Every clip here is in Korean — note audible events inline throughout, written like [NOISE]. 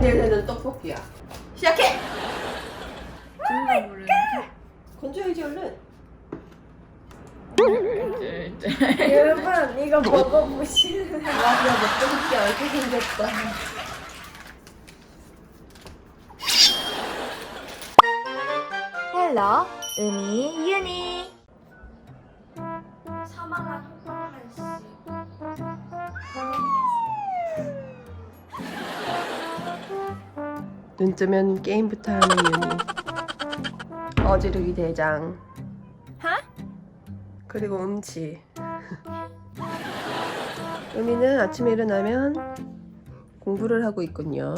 대세는 떡볶이야. 시작해! 진짜 모르는데. 건져야지 얼른. 여러분 이거 먹어보실래요? 와, 그냥 먹고 않게 생겼다. 헬로 음이 유니 사망한 눈 뜨면 게임부터 하는 윤희. 어지르기 대장. 하? 그리고 음치. 음이는 아침에 일어나면 공부를 하고 있군요.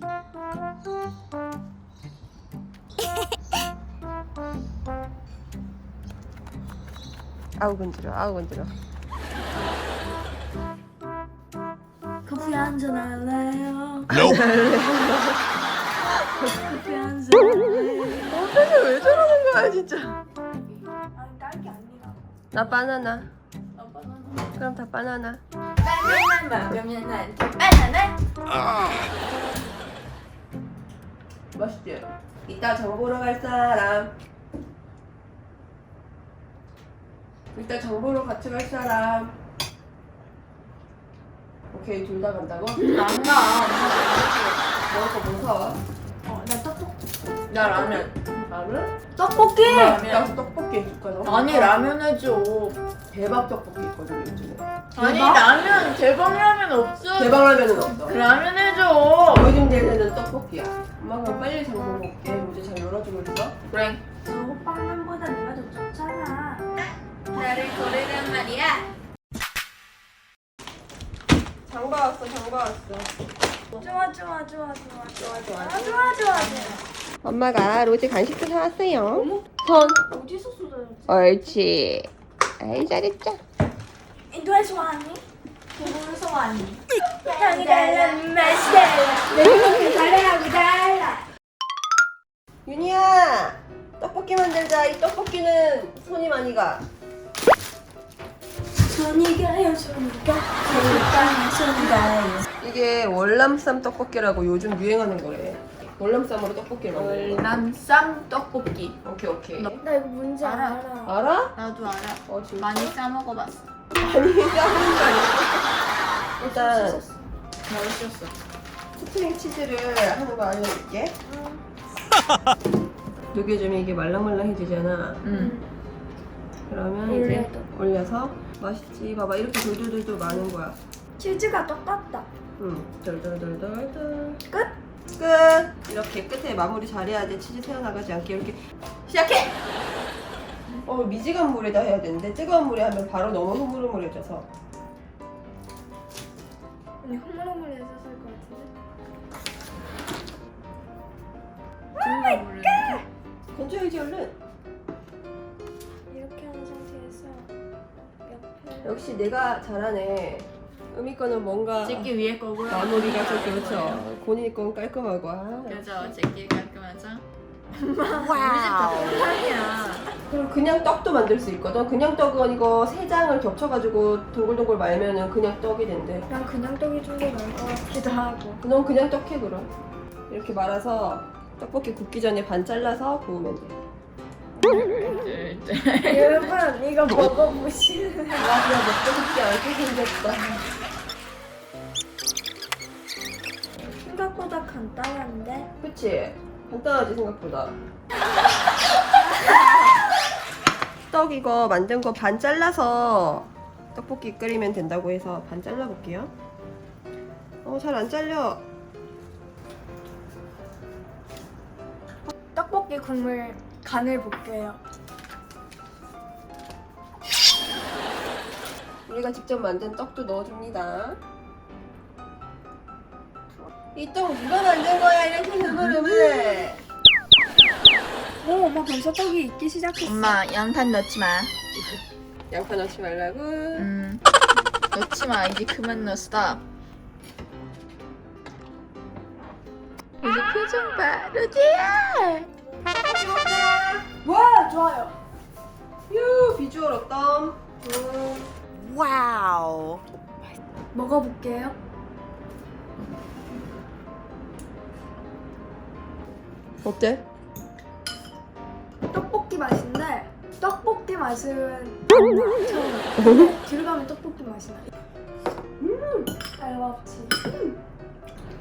[LAUGHS] 아우 건드려, 아우 건드려. 커피 한 잔 할래요? [LAUGHS] [LAUGHS] 어떻게 왜 저러는 거야 진짜? 아니 딸기 아니라 나 바나나. 그럼 다 바나나. 바나나 먹으면 나한테 바나나 맛있지? 이따 장 보러 갈 사람. 이따 장 보러 같이 갈 사람. 오케이 둘 다 간다고? 안 가. 먹을 거뭐 사와? 떡볶이 나 라면. 라면? 떡볶이! 나 라면. 떡볶이 해줄까 너? 아니 라면 해줘. 대박 떡볶이 있거든 요즘에. 아니 라면 대박 라면 없어. 대박 라면은 없어. 라면 해줘. 요즘 대세는 떡볶이야. 엄마가 빨리 장 보러 올게. 모자 잘 열어주고 있어. 그래. 저 호빵맨보다 네가 더 좋잖아 나를 고르란 말이야. 장 봐 왔어, 장 봐 왔어. 좋아 좋아 좋아 좋아 좋아, 좋아. 아 좋아 좋아 좋아 엄마가 로제 간식도 사왔어요. 손. 어디서 쏟아졌지? 옳지. 아이 잘했죠. 인도에서 왔니? 중국에서 왔니? 향이 달라 맛이 달라 내 달라하고 달라 윤희야, 떡볶이 만들자. 이 떡볶이는 손이 많이 가. 손이 가요 손이 가 손이 가요 손이 가요 이게 월남쌈 떡볶이라고 요즘 유행하는 거래. 월남쌈으로 떡볶이를 만드는 거. 월남쌈 떡볶이. 오케이 오케이. 나- 나 이거 뭔지 알아. 알아 알아? 나도 알아. 어 진짜. 많이 싸 먹어봤어. 많이 짜는 거 아니야? 일단 맛있었어. 스프링 치즈를 하는 거 알려줄게. 녹여주면 [LAUGHS] 이게 말랑말랑해지잖아. 응. 그러면 이제 올려서 맛있지. 봐봐 이렇게 돌돌돌돌 마는 거야. 치즈가 똑같다 응. 돌돌돌돌돌. 끝? 끝. 이렇게 끝에 마무리 잘해야 돼. 치즈 새어나가지 않게 이렇게 시작해. 어 미지근 물에다 해야 되는데 뜨거운 물에 하면 바로 너무 흐물흐물해져서. 언니 흐물흐물해서 쓸것 같은데 모르는데. 건져야지 얼른. 이렇게 하는 상태에서 옆에 역시 내가 잘하네. 음이 거는 뭔가 찍기 위해 거고요. 마무리가 좀 그렇죠. 본인 건 깔끔하고. 아. 그죠. 찍기 깔끔하죠. 우리 집다 똑같이야. 그리고 그냥 떡도 만들 수 있거든. 그냥 떡은 이거 세 장을 겹쳐가지고 동글동글 말면은 그냥 떡이 된대. 난 그냥 떡이 좀 더 나을 것 같기도 하고 넌 그냥 떡해 그럼. 이렇게 말아서 떡볶이 굽기 전에 반 잘라서 구우면 돼. 여러분 이거 먹어보실래요? 와 그냥 먹고 싶지 않게 생겼다. 생각보다 간단한데 그치? 간단하지 생각보다. [LAUGHS] 떡 이거 만든 거 반 잘라서 떡볶이 끓이면 된다고 해서 반 잘라볼게요. 어 잘 안 잘려. 떡볶이 국물 간을 볼게요 우리가 직접 만든 떡도 넣어줍니다. 이떡 누가 만든 거야 이렇게 흐물흐물. 오 엄마 벌써 떡이 익기 시작했어 엄마 양파 넣지 마. 양파 넣지 말라고. 음. 넣지 마. 이제 그만 넣어. 스탑. 이제 표정 봐. 루디야. 와 좋아요 휴 비주얼 어떤? 음. 먹어볼게요 어때? 떡볶이 맛인데 떡볶이 맛은 안 나. 처음. 뒤로 가면 떡볶이 맛이 나. 음, I love tea.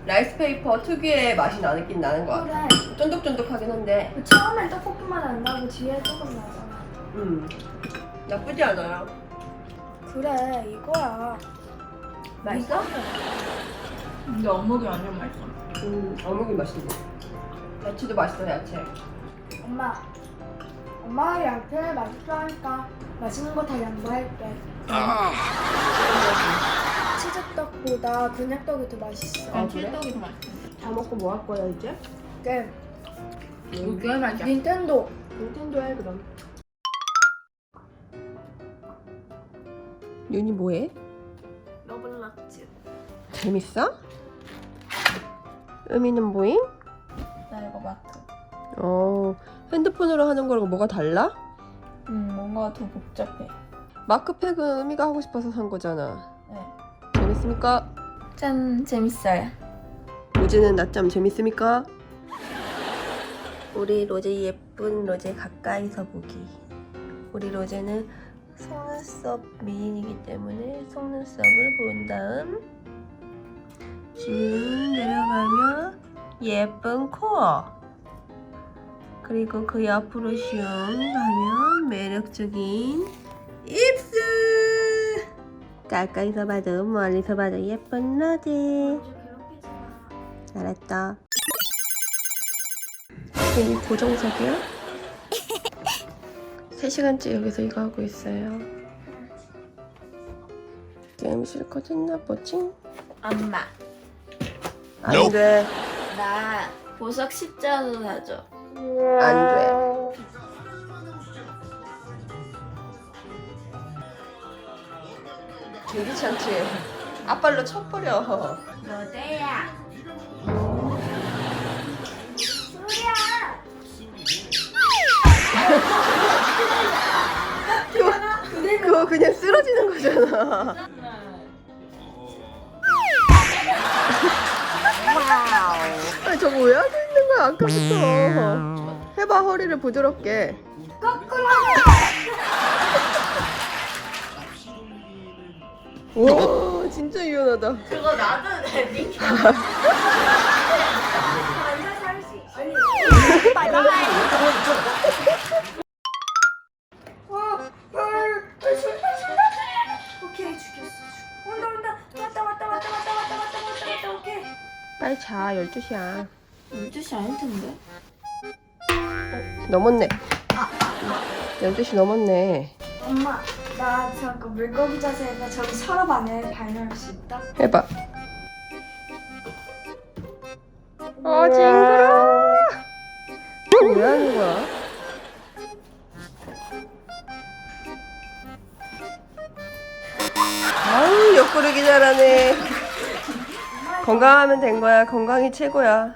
라이스 페이퍼 특유의 맛이 나긴 나는 것 같아. 그래. 쫀득쫀득하긴 한데, 그 처음엔 떡볶이 맛안 나고 뒤에 조금 나잖아. 음, 나쁘지 않아요. 그래 이거야. 맛있어? 근데 어묵이 완전 맛있어. 음, 어묵이 맛있네. 야채도 맛있어, 야채. 엄마. 엄마가 야채 맛있어 하니까 맛있는 거 다 양보할게. 치즈떡보다 그냥 떡이 더 맛있어. 아, 그래? 칠떡이 더 맛있어. 다 먹고 뭐 할 거야, 이제? 게임. 이게 맛이야. 닌텐도. 닌텐도 해, 그럼. 윤이 뭐해? 러블락즈. 재밌어? 의미는 뭐임? 어, 핸드폰으로 하는 거랑 뭐가 달라? 음, 뭔가 더 복잡해. 마크팩은 의미가 하고 싶어서 산 거잖아. 네. 재밌습니까? 짠, 재밌어요. 로제는 낮잠 재밌습니까? 우리 로제 예쁜 로제 가까이서 보기. 우리 로제는 속눈썹 미인이기 때문에 속눈썹을 본 다음 쭉 내려가면 예쁜 코 그리고 그 옆으로 슝 가면 매력적인 입술 가까이서 봐도 멀리서 봐도 예쁜 마. 잘했다. 여기 고정석이야? 3시간째 여기서 이거 하고 있어요. 게임 실컷 했나 보지? 엄마, 안 돼. 나 보석 십자도 사줘. 안 돼. 괜찮지? 앞발로 쳐버려. 너대야. 소리야. 그거 그냥 쓰러지는 거잖아. 아니 저거 왜 거야 아까부터 해봐 허리를 부드럽게 거꾸로 오 진짜 유연하다 그거 놔둬도 돼 미켜 아니, 빨리 자 12시야 12시 아닐 텐데. 넘었네. 12시 넘었네. 엄마, 나 잠깐 물고기 자세에서 저기 서랍 안에 발 넣을 수 있다? 해봐. 어 징그러. 왜 하는 거야? 아우 옆구르기 잘하네. 건강하면 된 거야. 건강이 최고야.